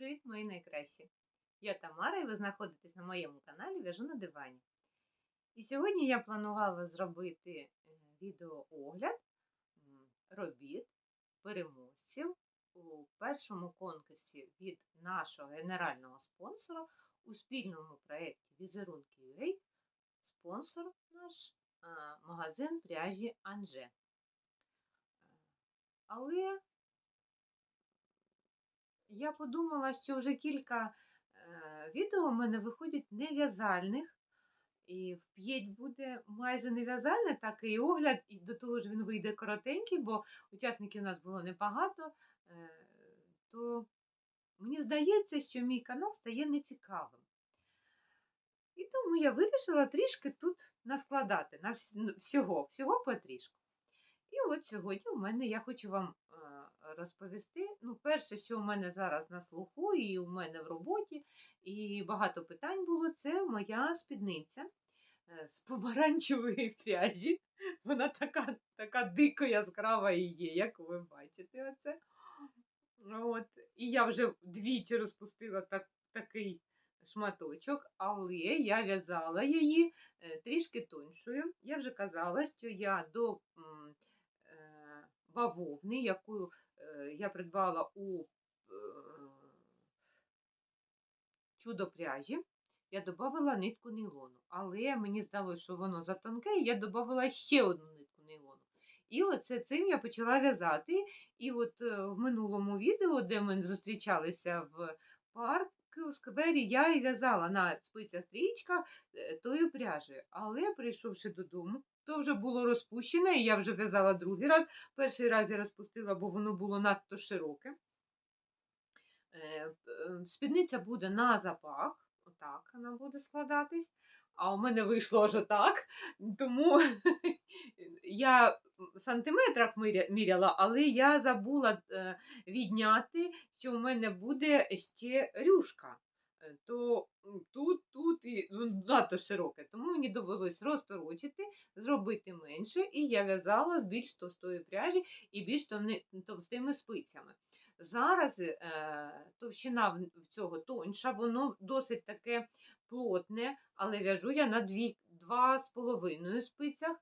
Привіт, мої найкращі! Я Тамара і ви знаходитесь на моєму каналі В'яжу на дивані. І сьогодні я планувала зробити е, відеоогляд робіт переможців у першому конкурсі від нашого генерального спонсора у спільному проєкті Візерунки UA. Спонсор наш магазин пряжі Анже. Але я подумала, що вже кілька е, відео в мене виходять нев'язальних, і в п'ять буде майже нев'язальне, так і огляд, і до того ж він вийде коротенький, бо учасників у нас було небагато, е, то мені здається, що мій канал стає нецікавим. І тому я вирішила трішки тут наскладати на всього, всього потрішку. І от сьогодні у мене я хочу вам розповісти. Ну, перше, що у мене зараз на слуху, і у мене в роботі, і багато питань було, це моя спідниця е, з помаранчевої пряжі. Вона така, така дико яскрава і є, як ви бачите. Оце. От. І я вже двічі розпустила так, такий шматочок, але я в'язала її е, трішки тоншою. Я вже казала, що я до е, бавовни, яку я придбала у е, чудо пряжі, я додала нитку нейлону. Але мені здалося, що воно затонке, і я додала ще одну нитку нейлону. І оце цим я почала в'язати. І от е, в минулому відео, де ми зустрічалися в парку у сквері, я і в'язала на спицях трічка тою пряжею. Але прийшовши додому, то вже було розпущене, і я вже в'язала другий раз. Перший раз я розпустила, бо воно було надто широке. Е, е, Спідниця буде на запах, отак вона буде складатись. А у мене вийшло аж отак. Тому я в сантиметрах міряла, але я забула е, відняти, що в мене буде ще рюшка. Е, То тут, тут і ну, надто широке. Тому мені довелось розторочити, зробити менше, і я в'язала з більш товстої пряжі і більш товстими спицями. Зараз е, товщина в цього тоньша, воно досить таке плотне, але в'яжу я на дві, два з половиною спицях.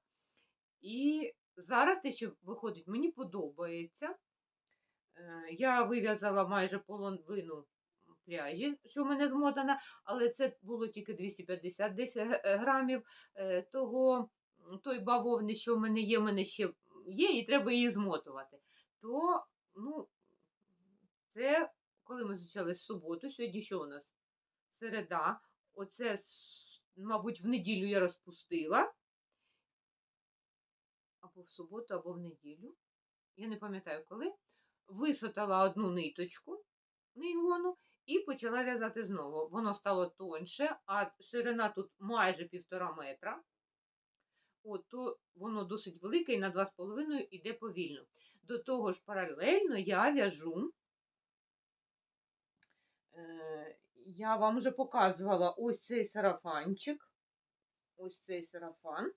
І зараз те, що виходить, мені подобається. Е, Я вив'язала майже половину пряжі, що в мене змотана, але це було тільки 250 десь г- е, грамів е, того, той бавовни, що в мене є, в мене ще є, і треба її змотувати. То, ну, це коли ми зустрічались в суботу, сьогодні що у нас? Середа. Оце, мабуть, в неділю я розпустила. Або в суботу, або в неділю. Я не пам'ятаю коли. Висотала одну ниточку нейлону і почала в'язати знову. Воно стало тонше, а ширина тут майже півтора метра. От, то воно досить велике і на 2,5 йде повільно. До того ж, паралельно я в'яжу. Е, я вам вже показувала ось цей сарафанчик. Ось цей сарафан.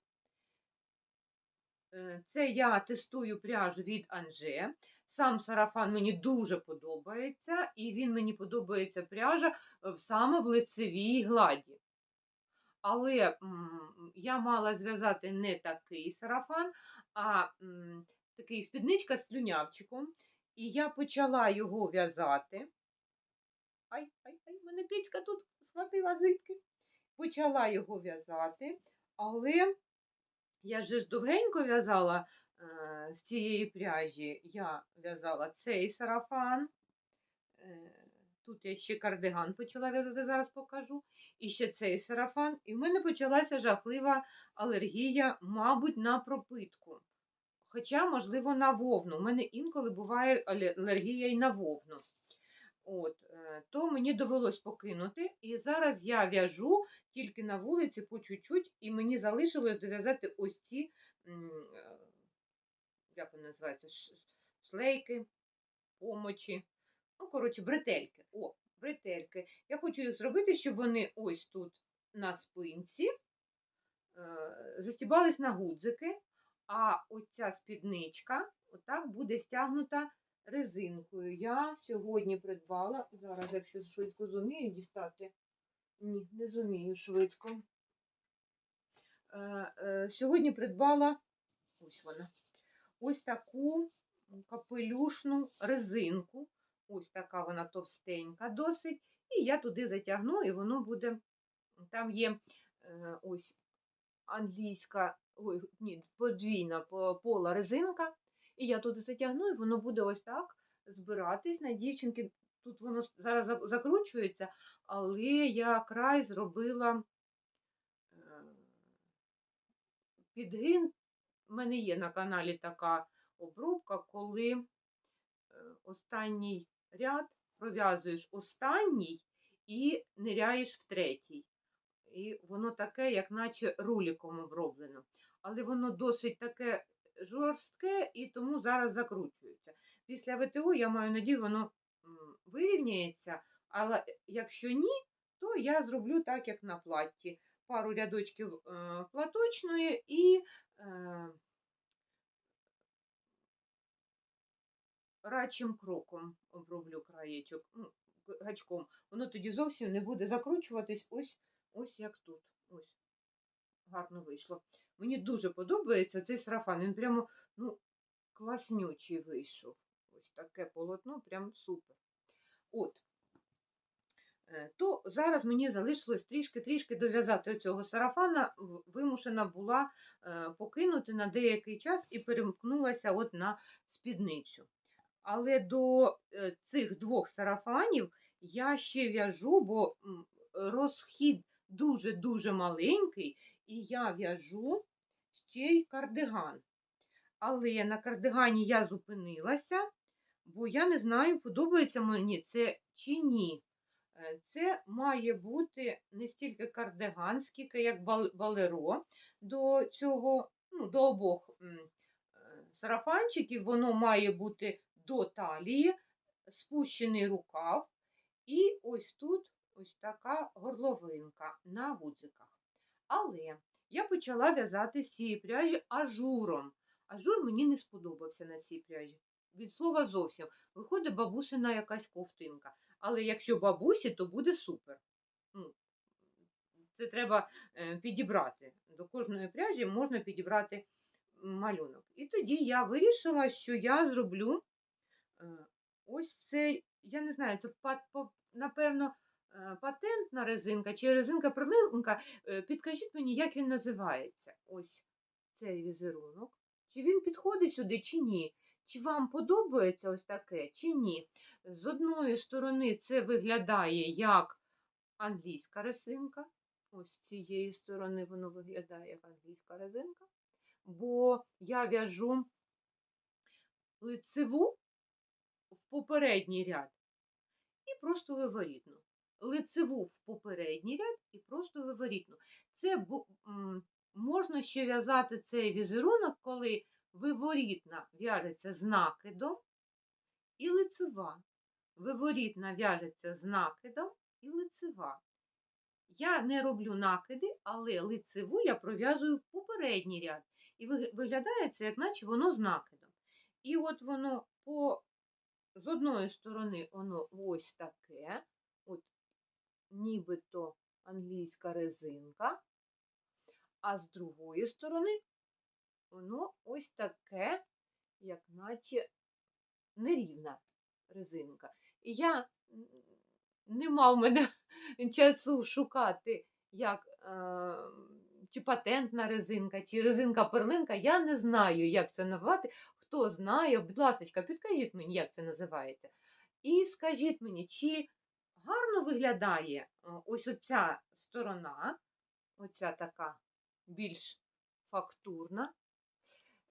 Е, Це я тестую пряжу від Анже. Сам сарафан мені дуже подобається, і він мені подобається пряжа е, саме в лицевій гладі. Але м, я мала зв'язати не такий сарафан, а м, такий спідничка з слюнявчиком. І я почала його в'язати. Ай, ай, ай, мене кицька тут схватила зитки. Почала його в'язати, але я же ж довгенько в'язала з цієї пряжі. Я в'язала цей сарафан. Е, тут я ще кардиган почала в'язати, зараз покажу. І ще цей сарафан. І в мене почалася жахлива алергія, мабуть, на пропитку. Хоча, можливо, на вовну. У мене інколи буває алергія і на вовну. От, е, то мені довелось покинути. І зараз я в'яжу тільки на вулиці по чуть-чуть, і мені залишилось дов'язати ось ці, е, як вони називаються, шлейки, помочі. Ну, коротше, бретельки. О, бретельки. Я хочу їх зробити, щоб вони ось тут на спинці е, застібались на гудзики, а оця спідничка отак буде стягнута резинкою. Я сьогодні придбала, зараз, якщо швидко зумію дістати. Ні, не зумію швидко. Е, е, Сьогодні придбала ось вона. Ось таку капелюшну резинку. Ось така вона товстенька досить. І я туди затягну, і воно буде. Там є е, ось англійська, ой, ні, подвійна пола резинка. І я туди затягну, і воно буде ось так збиратись на дівчинки. Тут воно зараз закручується, але я край зробила е, підгин. У мене є на каналі така обробка, коли е, останній ряд пров'язуєш останній і ниряєш в третій. І воно таке, як наче руліком оброблено. Але воно досить таке жорстке і тому зараз закручується. Після ВТО я маю надію, воно вирівняється, але якщо ні, то я зроблю так, як на платті. Пару рядочків е, платочної і е, рачим кроком оброблю краєчок, ну, гачком. Воно тоді зовсім не буде закручуватись ось, ось як тут. Ось. Гарно вийшло. Мені дуже подобається цей сарафан. Він прямо ну, класнючий вийшов. Ось таке полотно, прям супер. От. Е, То зараз мені залишилось трішки-трішки дов'язати цього сарафана. Вимушена була е, покинути на деякий час і перемкнулася от на спідницю. Але до е, цих двох сарафанів я ще в'яжу, бо розхід дуже-дуже маленький, і я в'яжу ще й кардиган. Але на кардигані я зупинилася, бо я не знаю, подобається мені це чи ні. Е, Це має бути не стільки кардиган, як бал- балеро до цього, ну, до обох е, сарафанчиків. Воно має бути до талії, спущений рукав, і ось тут ось така горловинка на гудзиках. Але я почала в'язати з цієї пряжі ажуром. Ажур мені не сподобався на цій пряжі. Від слова зовсім. Виходить бабусина якась ковтинка. Але якщо бабусі, то буде супер. Ну, Це треба е, підібрати. До кожної пряжі можна підібрати малюнок. І тоді я вирішила, що я зроблю е, ось цей, я не знаю, це напевно е, патентна резинка чи резинка-прилинка. Е, Підкажіть мені, як він називається? Ось цей візерунок. Чи він підходить сюди, чи ні? Чи вам подобається ось таке, чи ні? З одної сторони це виглядає як англійська резинка. Ось з цієї сторони воно виглядає як англійська резинка. Бо я в'яжу лицеву в попередній ряд і просто виворітну. Лицеву в попередній ряд і просто виворітну. Це можна ще в'язати цей візерунок, коли виворітна в'яжеться з накидом і лицева. Виворітна в'яжеться з накидом і лицева. Я не роблю накиди, але лицеву я пров'язую в попередній ряд. І ви- виглядає це, як наче воно з накидом. І от воно по з одної сторони воно ось таке, от нібито англійська резинка, а з другої сторони воно ось таке, як наче нерівна резинка. І я м, нема в мене часу шукати, як е, чи патентна резинка, чи резинка-перлинка. Я не знаю, як це назвати. Хто знає, будь ласка, підкажіть мені, як це називається. І скажіть мені, чи гарно виглядає е, ось оця сторона, оця така більш фактурна.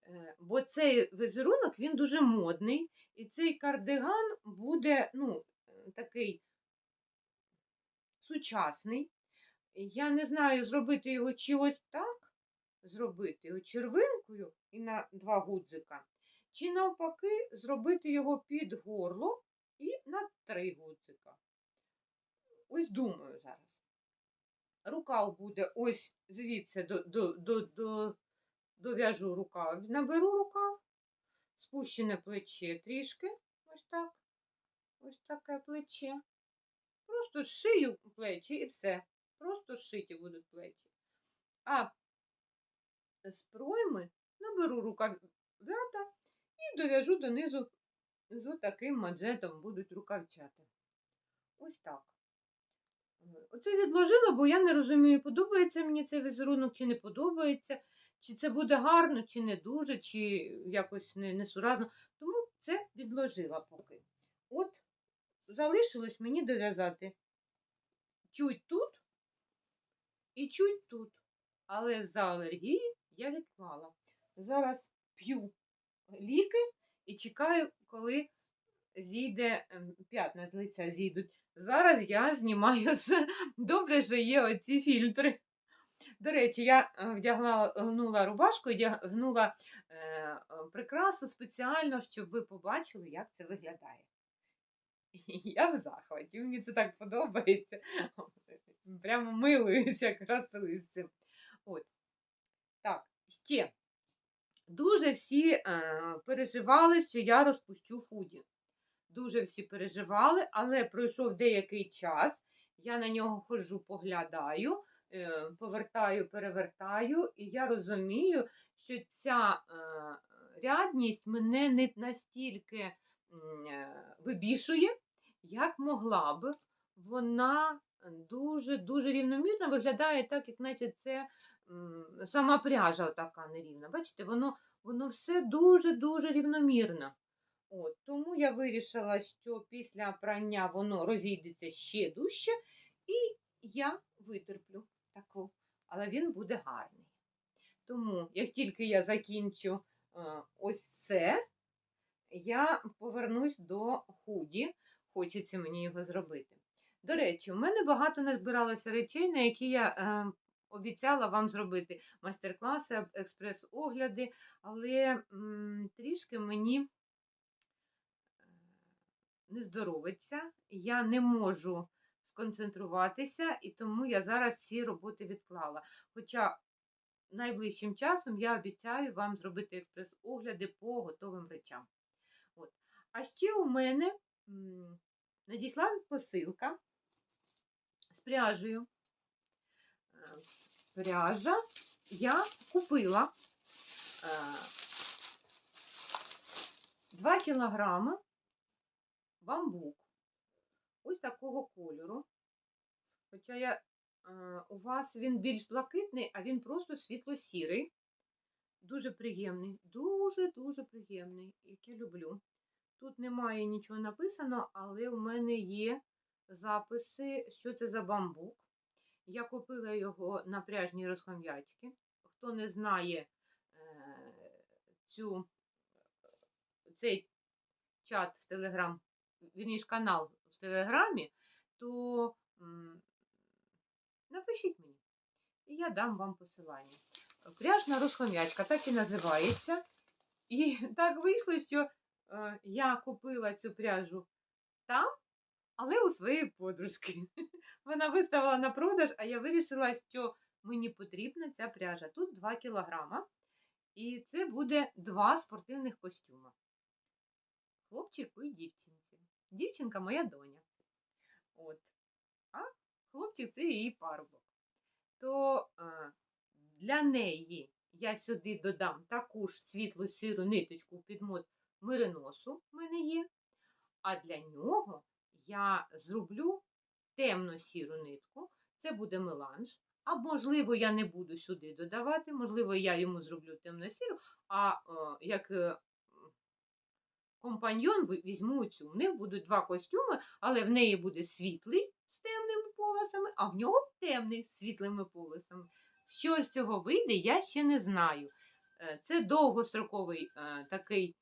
Е, Бо цей візерунок він дуже модний, і цей кардиган буде ну, такий сучасний. Я не знаю, зробити його чи ось так, зробити його червинкою і на два гудзика, чи навпаки зробити його під горло і на три гудзика. Ось думаю зараз. Рукав буде ось звідси до, до, до, до, дов'яжу рукав, наберу рукав, спущене плече трішки, Ось так. Ось таке плече. Просто шию плечі і все. Просто шиті будуть плечі. А з пройми наберу рукав'ята і дов'яжу донизу з таким манжетом будуть рукавчата. Ось так. Е, Оце відложила, бо я не розумію, подобається мені цей візерунок чи не подобається, чи це буде гарно, чи не дуже, чи якось не, несуразно. Тому це відложила поки. От залишилось мені дов'язати чуть тут і чуть тут. Але за алергії я відклала. Зараз п'ю ліки і чекаю, коли зійде ем, п'ятна з лиця зійдуть. Зараз я знімаю добре, що є оці фільтри. До речі, я е, вдягла гнула рубашку і дяг- гнула е, е, прикрасу спеціально, щоб ви побачили, як це виглядає. Я в захваті, мені це так подобається. Прямо милуюся якраз цим. От. Так, ще. Дуже всі е, переживали, що я розпущу худі. Дуже всі переживали, але пройшов деякий час. Я на нього ходжу, поглядаю, е, повертаю, перевертаю, і я розумію, що ця е, рядність мене не настільки е, вибішує, як могла б. Вона дуже-дуже рівномірно виглядає так, як наче це сама пряжа така нерівна. Бачите, воно, воно все дуже-дуже рівномірно. От, тому я вирішила, що після прання воно розійдеться ще дужче, і я витерплю таку, але він буде гарний. Тому, як тільки я закінчу е, ось це, я повернусь до худі. Хочеться мені його зробити. До речі, у мене багато назбиралося речей, на які я е, обіцяла вам зробити майстер-класи, експрес-огляди, але м, трішки мені не здоровиться, я не можу сконцентруватися, і тому я зараз ці роботи відклала. Хоча найближчим часом я обіцяю вам зробити експрес-огляди по готовим речам. От. А ще у мене надійшла посилка з пряжею. Е, Пряжа я купила е, 2 кілограми бамбук. Ось такого кольору. Хоча я, е, у вас він більш блакитний, а він просто світло-сірий. Дуже приємний, дуже-дуже приємний, як я люблю. Тут немає нічого написано, але у мене є записи, що це за бамбук. Я купила його на пряжній розхом'ячки. Хто не знає е, цю, цей чат в Телеграм, вірніш, канал в Телеграмі, то напишіть мені, і я дам вам посилання. Пряжна розхом'ячка так і називається. І так вийшло, що е, я купила цю пряжу там, але у своєї подружки. Вона виставила на продаж, а я вирішила, що мені потрібна ця пряжа. Тут 2 кілограма. І це буде два спортивних костюми. Хлопчику і дівчинці. Дівчинка моя доня. От. А хлопчик це її парубок. То е, для неї я сюди додам таку ж світлу сіру ниточку в підмот мириносу в мене є. А для нього я зроблю темно-сіру нитку. Це буде меланж. А можливо, я не буду сюди додавати, можливо, я йому зроблю темно-сіру, а е, як е, компаньйон візьму цю. У них будуть два костюми, але в неї буде світлий з темними полосами, а в нього темний з світлими полосами. Що з цього вийде, я ще не знаю. Е, Це довгостроковий е, такий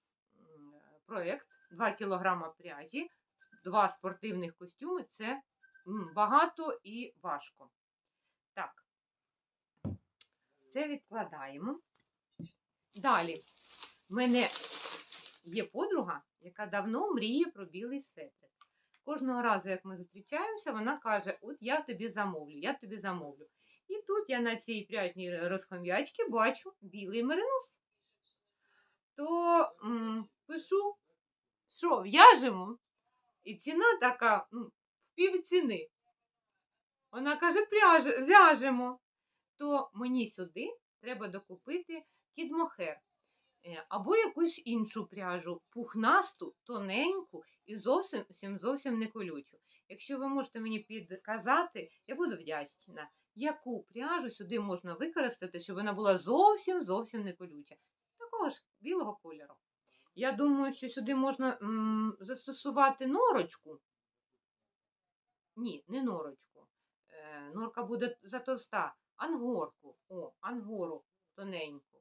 проєкт, 2 кг пряжі, два спортивних костюми це багато і важко. Так, це відкладаємо. Далі, в мене є подруга, яка давно мріє про білий светрик. Кожного разу, як ми зустрічаємося, вона каже: От я тобі замовлю, я тобі замовлю. І тут я на цій пряжній розхом'ячці бачу білий меринос. То м, пишу що, в'яжемо? І ціна така, ну, пів ціни. Вона каже, в'яжемо. То мені сюди треба докупити кідмохер. Е, Або якусь іншу пряжу, пухнасту, тоненьку і зовсім зовсім, не колючу. Якщо ви можете мені підказати, я буду вдячна, яку пряжу сюди можна використати, щоб вона була зовсім зовсім не колюча. Такого ж білого кольору. Я думаю, що сюди можна м, застосувати норочку. Ні, не норочку. Е, норка буде затовста. Ангорку. О, ангору тоненьку.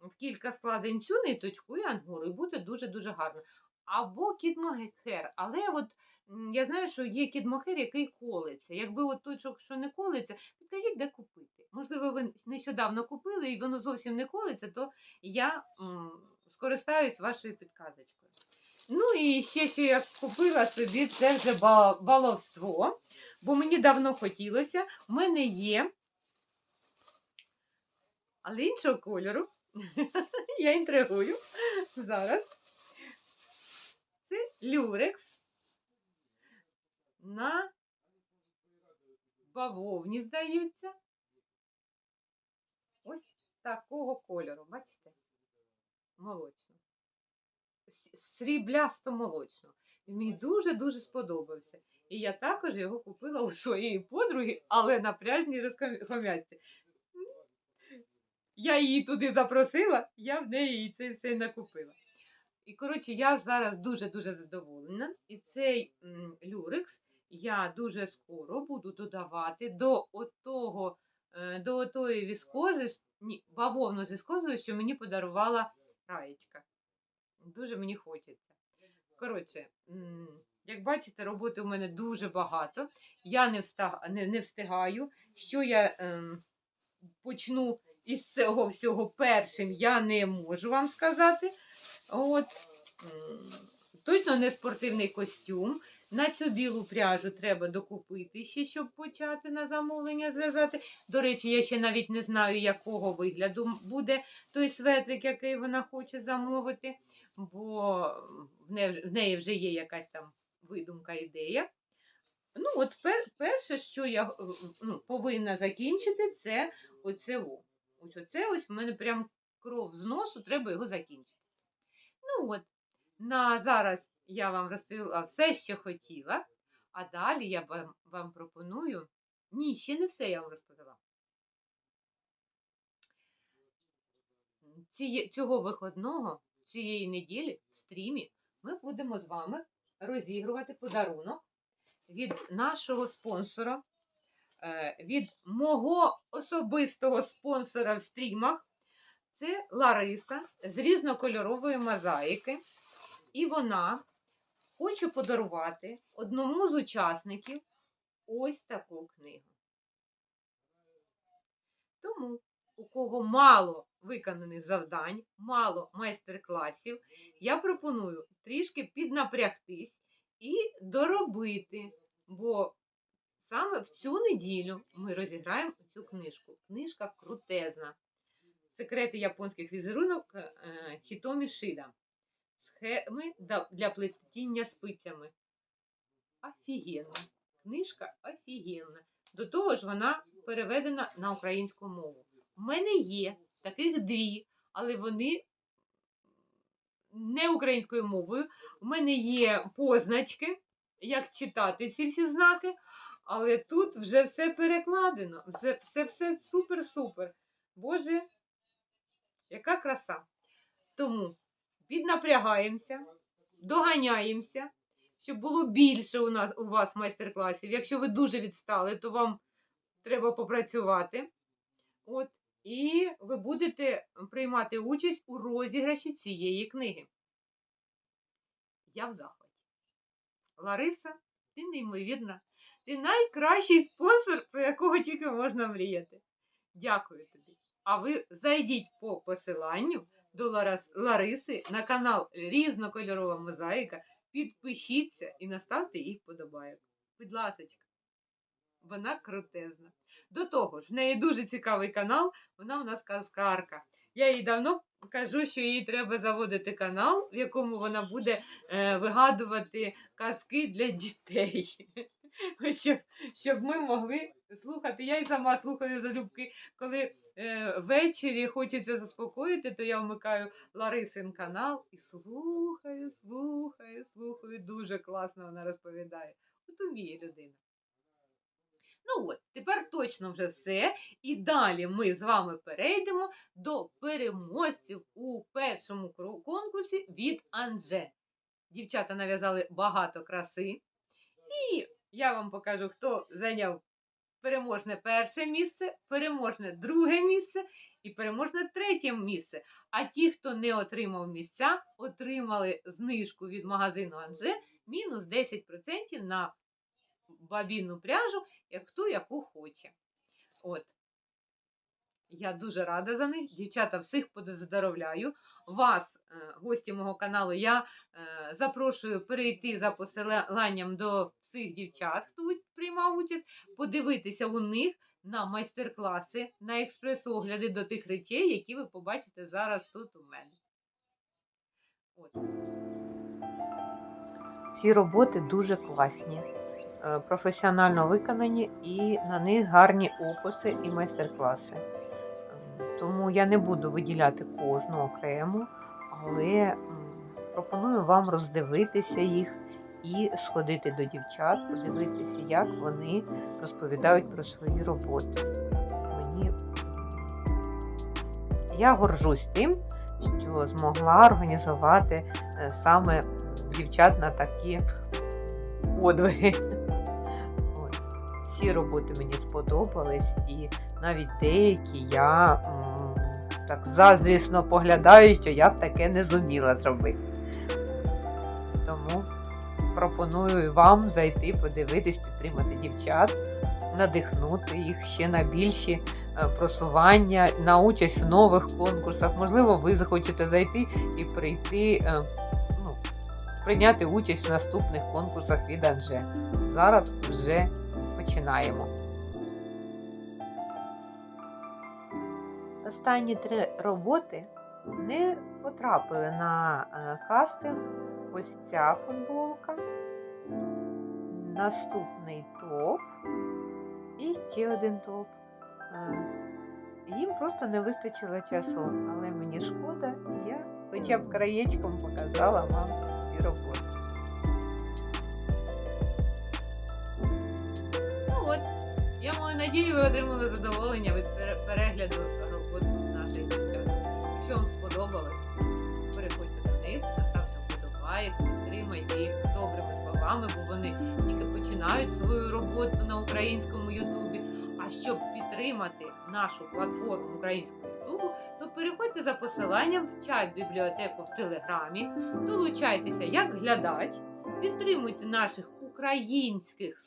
В кілька складень цю ниточку і ангору, і буде дуже-дуже гарно. Або кідмохер. Але от я знаю, що є кідмохер, який колиться. Якби от що- що не колиться, підкажіть, де купити. Можливо, ви нещодавно купили і воно зовсім не колиться, то я м, скористаюсь вашою підказочкою. Ну і ще, що я купила собі, це вже баловство, бо мені давно хотілося. У мене є, але іншого кольору. Я інтригую зараз. Це люрекс на бавовні, здається. Ось такого кольору, бачите? Молочно. Сріблясто-молочно. Він мені дуже-дуже сподобався. І я також його купила у своєї подруги, але на пряжній розхомятці. Я її туди запросила, я в неї це все накупила. І, коротше, я зараз дуже-дуже задоволена. І цей м, люрекс я дуже скоро буду додавати до отого, е, до отої віскози, ні, бавовну з віскозою, що мені подарувала Раєчка. Дуже мені хочеться. Коротше, як бачите, роботи у мене дуже багато. Я не, встигаю. Що я ем, почну із цього всього першим, я не можу вам сказати. От. Точно не спортивний костюм. На цю білу пряжу треба докупити ще, щоб почати на замовлення зв'язати. До речі, я ще навіть не знаю, якого вигляду буде той светрик, який вона хоче замовити, бо в неї, вже є якась там видумка, ідея. Ну, от пер, перше, що я е, ну, повинна закінчити, це оце. Ось оце ось в мене прям кров з носу, треба його закінчити. Ну от, на зараз я вам розповіла все, що хотіла, а далі я вам, вам пропоную. Ні, ще не все я вам розповіла. Ціє, цього виходного, цієї неділі в стрімі ми будемо з вами розігрувати подарунок від нашого спонсора, від мого особистого спонсора в стрімах. Це Лариса з різнокольорової мозаїки. І вона хоче подарувати одному з учасників ось таку книгу. Тому, у кого мало виконаних завдань, мало майстер-класів, я пропоную трішки піднапрягтись і доробити, бо саме в цю неділю ми розіграємо цю книжку. Книжка крутезна. Секрети японських візерунок е, Хітомі Шида. Схеми для плетіння спицями. Офігенна. Книжка офігенна. До того ж, вона переведена на українську мову. У мене є таких дві, але вони не українською мовою. У мене є позначки, як читати ці всі знаки, але тут вже все перекладено. Все, все, все супер-супер. Боже, яка краса. Тому піднапрягаємося, доганяємося, щоб було більше у нас у вас майстер-класів. Якщо ви дуже відстали, то вам треба попрацювати. От, і ви будете приймати участь у розіграші цієї книги. Я в захваті. Лариса, ти неймовірна. Ти найкращий спонсор, про якого тільки можна мріяти. Дякую тобі. А ви зайдіть по посиланню до Лариси на канал Різнокольорова мозаїка. Підпишіться і наставте їх подобайок. Будь ласочка. Вона крутезна. До того ж, в неї дуже цікавий канал, вона у нас казкарка. Я їй давно кажу, що їй треба заводити канал, в якому вона буде е, вигадувати казки для дітей. Щоб, щоб ми могли слухати. Я й сама слухаю залюбки, коли е, ввечері хочеться заспокоїти, то я вмикаю Ларисин канал і слухаю, слухаю, слухаю. Дуже класно вона розповідає. От уміє людина. Ну от, тепер точно вже все. І далі ми з вами перейдемо до переможців у першому конкурсі від Анже. Дівчата нав'язали багато краси. І я вам покажу, хто зайняв переможне перше місце, переможне друге місце і переможне третє місце. А ті, хто не отримав місця, отримали знижку від магазину Анже мінус 10% на бабінну пряжу, як хто яку хоче. От. Я дуже рада за них. Дівчата, всіх поздоровляю. Вас, е, гості мого каналу, я е, запрошую перейти за посиланням до всіх дівчат, хто приймав участь, подивитися у них на майстер-класи, на експрес-огляди до тих речей, які ви побачите зараз тут у мене. От. Ці роботи дуже класні, е, професіонально виконані і на них гарні описи і майстер-класи. Тому я не буду виділяти кожну окремо, але пропоную вам роздивитися їх і сходити до дівчат, подивитися, як вони розповідають про свої роботи. Мені я горжусь тим, що змогла організувати е, саме дівчат на такі подвиги. Всі роботи мені сподобались, і навіть деякі я так заздрісно поглядаю, що я б таке не зуміла зробити. Тому пропоную вам зайти, подивитись, підтримати дівчат, надихнути їх ще на більші е, просування, на участь в нових конкурсах. Можливо, ви захочете зайти і прийти, е, ну, прийняти участь в наступних конкурсах від Анже. Зараз вже починаємо. Останні три роботи не потрапили на е, кастинг. Ось ця футболка, наступний топ і ще один топ. Е, Їм просто не вистачило часу, але мені шкода, і я хоча б краєчком показала вам ці роботи. Ну от, я маю надію, ви отримали задоволення від перегляду роботи наших дівчат. Якщо вам сподобалось, переходьте до них, поставте вподобайк, підтримайте їх добрими словами, бо вони тільки починають свою роботу на українському Ютубі. А щоб підтримати нашу платформу українського Ютубу, то переходьте за посиланням в чат бібліотеку в Телеграмі, долучайтеся як глядач, підтримуйте наших українських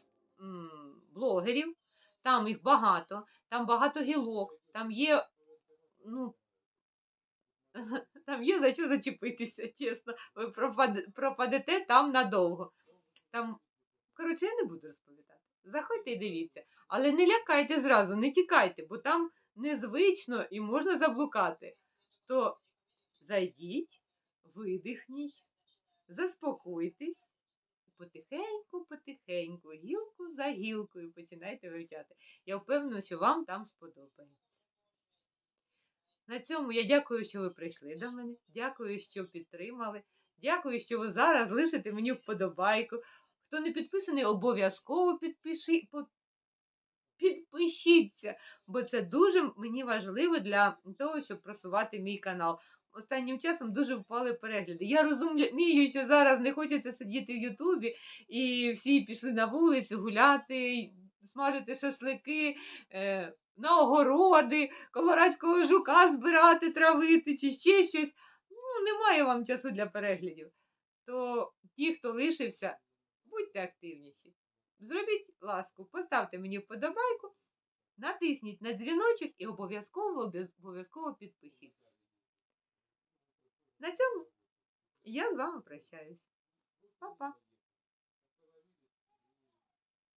блогерів. Там їх багато, там багато гілок, там є, ну, там є за що зачепитися, чесно. Ви пропадете там надовго. Там, коротше, я не буду розповідати. Заходьте і дивіться. Але не лякайте зразу, не тікайте, бо там незвично і можна заблукати. То зайдіть, видихніть, заспокойтесь. Потихеньку, потихеньку, гілку за гілкою починайте вивчати. Я впевнена, що вам там сподобається. На цьому я дякую, що ви прийшли до мене. Дякую, що підтримали. Дякую, що ви зараз лишите мені вподобайку. Хто не підписаний, обов'язково підпиши, підпишіться, бо це дуже мені важливо для того, щоб просувати мій канал. Останнім часом дуже впали перегляди. Я розумію, що зараз не хочеться сидіти в Ютубі, і всі пішли на вулицю гуляти, смажити шашлики, е, на огороди, колорадського жука збирати, травити чи ще щось. Ну, немає вам часу для переглядів. То ті, хто лишився, будьте активніші. Зробіть ласку, поставте мені вподобайку, натисніть на дзвіночок і обов'язково обов'язково підпишіться. На цьому я з вами прощаюсь. Па-па!